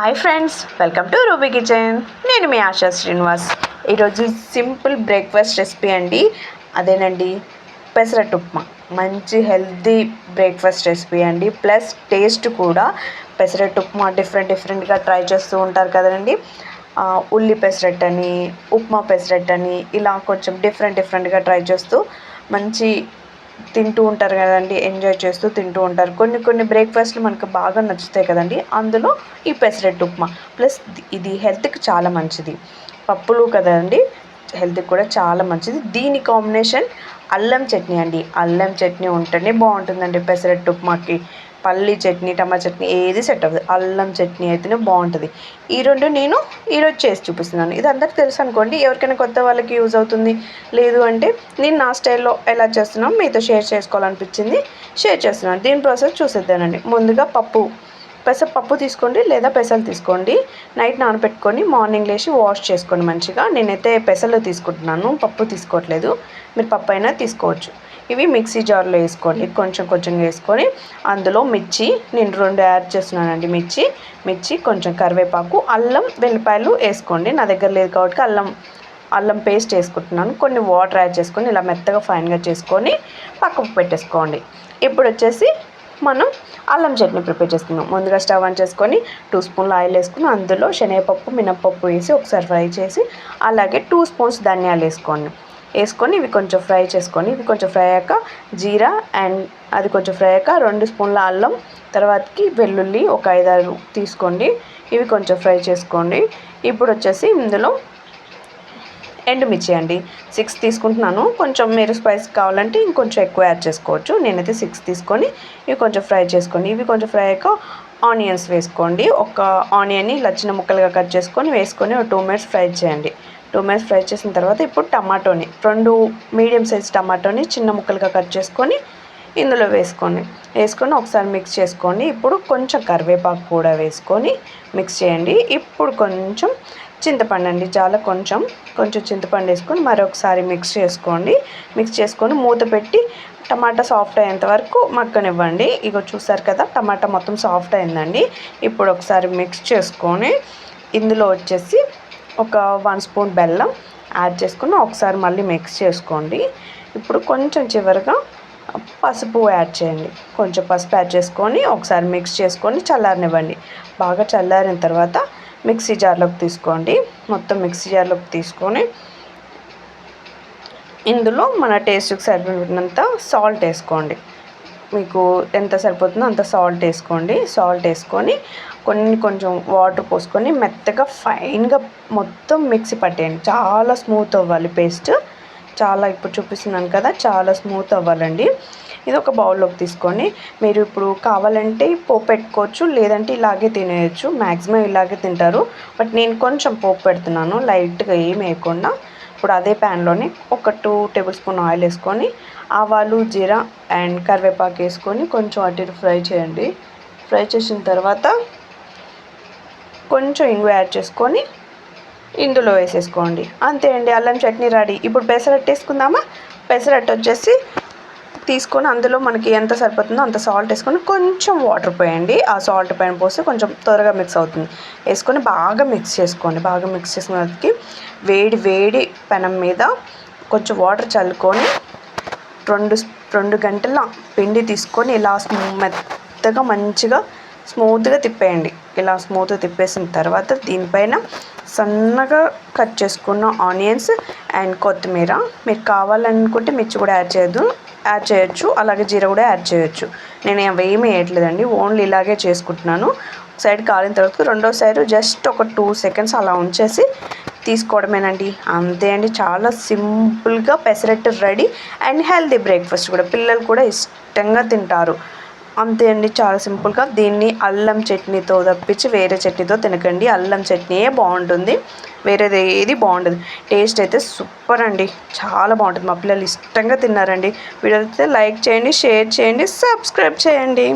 Hi friends welcome to Ruby kitchen నేను మీ ఆశా శ్రీనివాస్. ఈరోజు సింపుల్ బ్రేక్ఫాస్ట్ రెసిపీ అండి. అదేనండి పెసరట్టు ఉప్మా. మంచి హెల్తీ బ్రేక్ఫాస్ట్ రెసిపీ అండి. ప్లస్ టేస్ట్ కూడా. పెసరట్టు ఉప్మా డిఫరెంట్ డిఫరెంట్గా ట్రై చేస్తూ ఉంటారు కదండి. ఉల్లి పెసరట్టు అని ఉప్మా పెసరట్టు అని ఇలా కొంచెం డిఫరెంట్ డిఫరెంట్గా ట్రై చేస్తూ మంచి తింటూ ఉంటారు కదండి ఎంజాయ్ చేస్తూ తింటూ ఉంటారు. కొన్ని కొన్ని బ్రేక్ఫాస్ట్లు మనకు బాగా నచ్చుతాయి కదండి అందులో ఈ పెసరెట్ ఉప్మా. ప్లస్ ఇది హెల్త్కి చాలా మంచిది. పప్పులు కదండి హెల్త్కి కూడా చాలా మంచిది. దీని కాంబినేషన్ అల్లం చట్నీ అండి. అల్లం చట్నీ ఉంటేనే బాగుంటుందండి పెసరెట్ ఉప్మాకి. పల్లి చట్నీ టమాటా చట్నీ ఏది సెట్ అవ్వదు. అల్లం చట్నీ అయితేనే బాగుంటుంది. ఈ రెండు నేను ఈరోజు చేసి చూపిస్తున్నాను. ఇది అందరికి తెలుసు అనుకోండి. ఎవరికైనా కొత్త వాళ్ళకి యూజ్ అవుతుంది. లేదు అంటే నేను నా స్టైల్లో ఎలా చేస్తున్నాం మీతో షేర్ చేసుకోవాలనిపించింది షేర్ చేస్తున్నాను. దీని ప్రాసెస్ చూసేద్దానండి. ముందుగా పప్పు. పెసరపప్పు తీసుకోండి లేదా పెసలు తీసుకోండి. నైట్ నానబెట్టుకొని మార్నింగ్ లేచి వాష్ చేసుకోండి మంచిగా. నేనైతే పెసలు తీసుకుంటున్నాను. పప్పు తీసుకోవట్లేదు. మీరు పప్పు అయినా తీసుకోవచ్చు. ఇవి మిక్సీ జార్లో వేసుకోండి. కొంచెం కొంచెం వేసుకొని అందులో మిర్చి నేను రెండు యాడ్ చేస్తున్నానండి మిర్చి. మిర్చి కొంచెం కరివేపాకు అల్లం వెల్లిపాయలు వేసుకోండి. నా దగ్గర లేదు కాబట్టి అల్లం అల్లం పేస్ట్ వేసుకుంటున్నాను. కొన్ని వాటర్ యాడ్ చేసుకొని ఇలా మెత్తగా ఫైన్గా చేసుకొని పక్కకు పెట్టేసుకోండి. ఇప్పుడు వచ్చేసి మనం అల్లం చట్నీ ప్రిపేర్ చేసుకున్నాం ముందుగా స్టవ్ ఆన్ చేసుకొని టూ స్పూన్లు ఆయిల్ వేసుకుని అందులో శనగపప్పు మినపప్పు వేసి ఒకసారి ఫ్రై చేసి అలాగే టూ స్పూన్స్ ధనియాలు వేసుకోండి. వేసుకొని ఇవి కొంచెం ఫ్రై చేసుకొని ఇవి కొంచెం ఫ్రై అయ్యాక జీరా అండ్ అది కొంచెం ఫ్రై అయ్యాక రెండు స్పూన్ల అల్లం తర్వాతకి వెల్లుల్లి ఒక ఐదారు తీసుకోండి. ఇవి కొంచెం ఫ్రై చేసుకోండి. ఇప్పుడు వచ్చేసి ఇందులో ఎండుమిర్చి అండి. సిక్స్ తీసుకుంటున్నాను. కొంచెం మీరు స్పైస్ కావాలంటే ఇంకొంచెం ఎక్కువ యాడ్ చేసుకోవచ్చు. నేనైతే సిక్స్ తీసుకొని ఇవి కొంచెం ఫ్రై చేసుకోండి ఇవి కొంచెం ఫ్రై అయ్యాక ఆనియన్స్ వేసుకోండి. ఒక ఆనియన్ని ఇలా చిన్న ముక్కలుగా కట్ చేసుకొని వేసుకొని ఒక టూ మినిట్స్ ఫ్రై చేయండి. టూ మినిట్స్ ఫ్రై చేసిన తర్వాత ఇప్పుడు టమాటోని రెండు మీడియం సైజ్ టమాటోని చిన్న ముక్కలుగా కట్ చేసుకొని ఇందులో వేసుకోండి వేసుకొని ఒకసారి మిక్స్ చేసుకోండి ఇప్పుడు కొంచెం కరివేపాకు కూడా వేసుకొని మిక్స్ చేయండి. ఇప్పుడు కొంచెం చింతపండు అండి చాలా కొంచెం కొంచెం చింతపండు వేసుకొని మరొకసారి మిక్స్ చేసుకోండి. మిక్స్ చేసుకొని మూత పెట్టి టమాటా సాఫ్ట్ అయ్యేంత వరకు మక్కనివ్వండి ఇగో చూసారు కదా టమాటా మొత్తం సాఫ్ట్ అయిందండి. ఇప్పుడు ఒకసారి మిక్స్ చేసుకొని ఇందులో వచ్చేసి ఒక వన్ స్పూన్ బెల్లం యాడ్ చేసుకుని ఒకసారి మళ్ళీ మిక్స్ చేసుకోండి. ఇప్పుడు కొంచెం చివరిగా పసుపు యాడ్ చేయండి. కొంచెం పసుపు యాడ్ చేసుకొని ఒకసారి మిక్స్ చేసుకొని చల్లారనివ్వండి. బాగా చల్లారిన తర్వాత మిక్సీ జార్లోకి తీసుకోండి. మొత్తం మిక్సీ జార్లోకి తీసుకొని ఇందులో మన టేస్ట్కి సరిపడినంత సాల్ట్ వేసుకోండి. మీకు ఎంత సరిపోతుందో అంత సాల్ట్ వేసుకోండి. సాల్ట్ వేసుకొని కొన్ని కొంచెం వాటర్ పోసుకొని మెత్తగా ఫైన్గా మొత్తం మిక్సీ పట్టేయండి. చాలా స్మూత్ అవ్వాలి పేస్ట్ చాలా ఇప్పుడు చూపిస్తున్నాను కదా చాలా స్మూత్ అవ్వాలండి. ఇది ఒక బౌల్లోకి తీసుకొని మీరు ఇప్పుడు కావాలంటే పోపు పెట్టుకోవచ్చు లేదంటే ఇలాగే తినేయచ్చు. మ్యాక్సిమం ఇలాగే తింటారు. బట్ నేను కొంచెం పోపు పెడుతున్నాను లైట్గా ఏం వేయకుండా. ఇప్పుడు అదే ప్యాన్లోని ఒక టూ టేబుల్ స్పూన్ ఆయిల్ వేసుకొని ఆవాలు జీరా అండ్ కరివేపాకు వేసుకొని కొంచెం అటు ఫ్రై చేయండి. ఫ్రై చేసిన తర్వాత కొంచెం ఇంగు యాడ్ చేసుకొని ఇందులో వేసేసుకోండి. అంతే అండి అల్లం చట్నీ రెడీ. ఇప్పుడు పెసరట్టు వేసుకుందామా? పెసరట్టు వచ్చేసి తీసుకొని అందులో మనకి ఎంత సరిపోతుందో అంత సాల్ట్ వేసుకొని కొంచెం వాటర్ పోయండి. ఆ సాల్ట్ పైన పోస్తే కొంచెం త్వరగా మిక్స్ అవుతుంది. వేసుకొని బాగా మిక్స్ చేసుకోండి. బాగా మిక్స్ చేసుకున్నకి వేడి వేడి పెనం మీద కొంచెం వాటర్ చల్లుకొని రెండు రెండు గంటల పిండి తీసుకొని ఇలా మెత్తగా మంచిగా స్మూత్గా తిప్పేయండి. ఇలా స్మూత్గా తిప్పేసిన తర్వాత దీనిపైన సన్నగా కట్ చేసుకున్న ఆనియన్స్ అండ్ కొత్తిమీర. మీరు కావాలనుకుంటే మిర్చి కూడా యాడ్ చేయదు యాడ్ చేయొచ్చు అలాగే జీర కూడా యాడ్ చేయొచ్చు. నేను ఏమి వేయట్లేదండి ఓన్లీ ఇలాగే చేసుకుంటున్నాను. సైడ్ కాలిన తర్వాత రెండో సైడ్ జస్ట్ ఒక టూ సెకండ్స్ అలా ఉంచేసి తీసుకోవడమేనండి. అంతే అండి చాలా సింపుల్గా pesarattu ready and healthy breakfast కూడా. పిల్లలు కూడా ఇష్టంగా తింటారు. అంతే అండి చాలా సింపుల్గా. దీన్ని అల్లం చట్నీతో తప్పించి వేరే చట్నీతో తినకండి. అల్లం చట్నీయే బాగుంటుంది. వేరేది ఏది బాగుండదు. టేస్ట్ అయితే సూపర్ అండి. చాలా బాగుంటుంది. మా పిల్లలు ఇష్టంగా తిన్నారండి. వీడియో అయితే లైక్ చేయండి షేర్ చేయండి సబ్స్క్రైబ్ చేయండి.